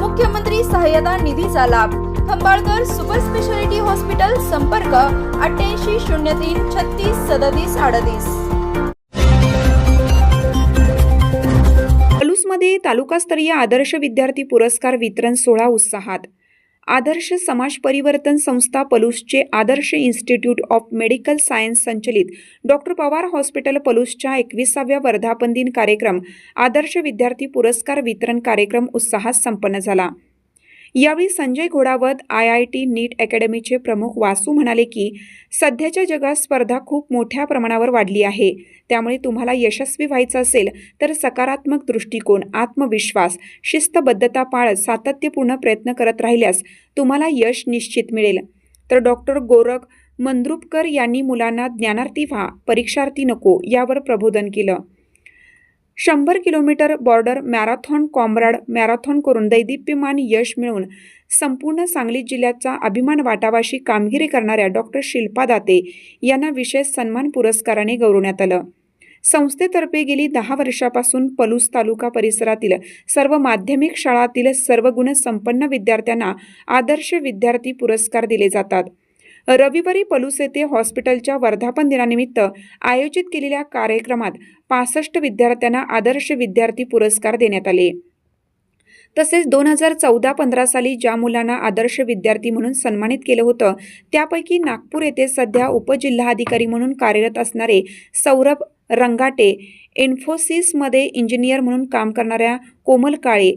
मुख्यमंत्री सहाय्यता निधीचा लाभ. खंबाळकर सुपर स्पेशालिटी हॉस्पिटल संपर्क अठ्ठ्याऐंशी शून्य तीन छत्तीस सदतीस अडतीस. पलूसमध्ये तालुकास्तरीय आदर्श विद्यार्थी पुरस्कार वितरण सोहळा उत्साहात. आदर्श समाज परिवर्तन संस्था पलूसचे Adarsh institute of medical science संचलित. डॉक्टर पवार हॉस्पिटल पलूसच्या एकविसाव्या वर्धापन दिन कार्यक्रम आदर्श विद्यार्थी पुरस्कार वितरण कार्यक्रम उत्साहात संपन्न झाला. यावेळी Sanjay Ghodawat I I T NEET अकॅडमीचे प्रमुख वासू म्हणाले की सध्याच्या जगात स्पर्धा खूप मोठ्या प्रमाणावर वाढली आहे. त्यामुळे तुम्हाला यशस्वी व्हायचं असेल तर सकारात्मक दृष्टिकोन आत्मविश्वास शिस्तबद्धता पाळत सातत्यपूर्ण प्रयत्न करत राहिल्यास तुम्हाला यश निश्चित मिळेल. तर डॉक्टर गोरख मंद्रुपकर यांनी मुलांना ज्ञानार्थी व्हा परीक्षार्थी नको यावर प्रबोधन केलं. शंभर kilometre border marathon comrade marathon करून दैदिप्यमान यश मिळवून संपूर्ण सांगली जिल्ह्याचा अभिमान वाटावाशी कामगिरी करणाऱ्या डॉक्टर शिल्पा दाते यांना विशेष सन्मान पुरस्काराने गौरवण्यात आलं. संस्थेतर्फे गेली दहा वर्षापासून पलूस तालुका परिसरातील सर्व माध्यमिक शाळातील सर्व गुण संपन्न विद्यार्थ्यांना आदर्श विद्यार्थी पुरस्कार दिले जातात. रविवारी पलूस येथे हॉस्पिटलच्या वर्धापन दिनानिमित्त आयोजित केलेल्या कार्यक्रमात पासष्ट विद्यार्थ्यांना आदर्श विद्यार्थी पुरस्कार देण्यात आले. तसेच दोन हजार चौदा पंधरा साली ज्या मुलांना आदर्श विद्यार्थी म्हणून सन्मानित केलं होतं त्यापैकी नागपूर येथे सध्या उपजिल्हाधिकारी म्हणून कार्यरत असणारे सौरभ रंगाटे इन्फोसिसमध्ये इंजिनियर म्हणून काम करणाऱ्या कोमल काळे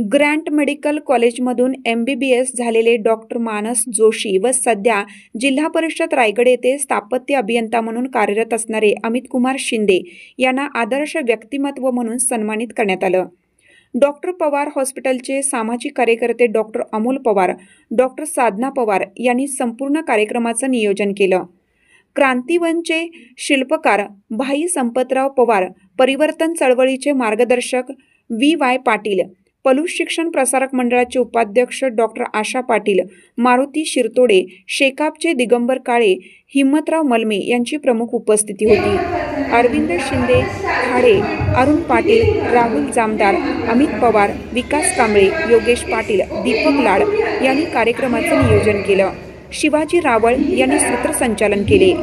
ग्रँट मेडिकल कॉलेजमधून एम बी बी एस झालेले डॉक्टर मानस जोशी व सध्या जिल्हा परिषद रायगड येथे स्थापत्य अभियंता म्हणून कार्यरत असणारे अमित कुमार शिंदे यांना आदर्श व्यक्तिमत्व म्हणून सन्मानित करण्यात आलं. डॉक्टर पवार हॉस्पिटलचे सामाजिक कार्यकर्ते डॉक्टर अमोल पवार डॉक्टर साधना पवार यांनी संपूर्ण कार्यक्रमाचं नियोजन केलं. क्रांतीवनचे शिल्पकार भाई संपतराव पवार परिवर्तन चळवळीचे मार्गदर्शक व्ही वाय पाटील पलूस शिक्षण प्रसारक मंडळाचे उपाध्यक्ष डॉक्टर आशा पाटील मारुती शिरतोडे शेकापचे दिगंबर काळे हिम्मतराव मलमे यांची प्रमुख उपस्थिती होती. अरविंद शिंदे खाडे अरुण पाटील राहुल जामदार अमित पवार विकास कांबळे योगेश पाटील दीपक लाड यांनी कार्यक्रमाचं नियोजन केलं. शिवाजी रावळ यांनी सूत्रसंचालन केले.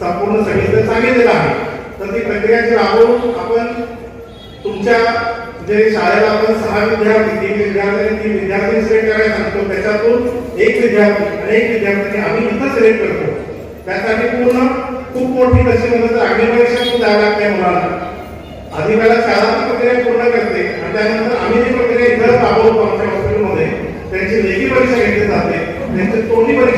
संपूर्ण सांगितलं आहे. तर राबवून आपण तुमच्या जे शाळेला आपण सहा विद्यार्थी तीन विद्यार्थी आणि तीन विद्यार्थी सिलेक्ट करायला सांगतो. त्याच्यातून एक विद्यार्थी आणि एक विद्यार्थी आम्ही इथं सिलेक्ट करतो. त्यासाठी पूर्ण खूप मोठी तशी मदत तर अग्निपरीक्षा पण द्यावं लागते मुलांना. आधी पहिला शाळा प्रक्रिया पूर्ण करते आणि त्यानंतर आम्ही जी प्रक्रिया इथं राबवतो आमच्या हॉस्पिटलमध्ये त्यांची लेखी परीक्षा घेतली जाते. त्यांची तोंडी परीक्षा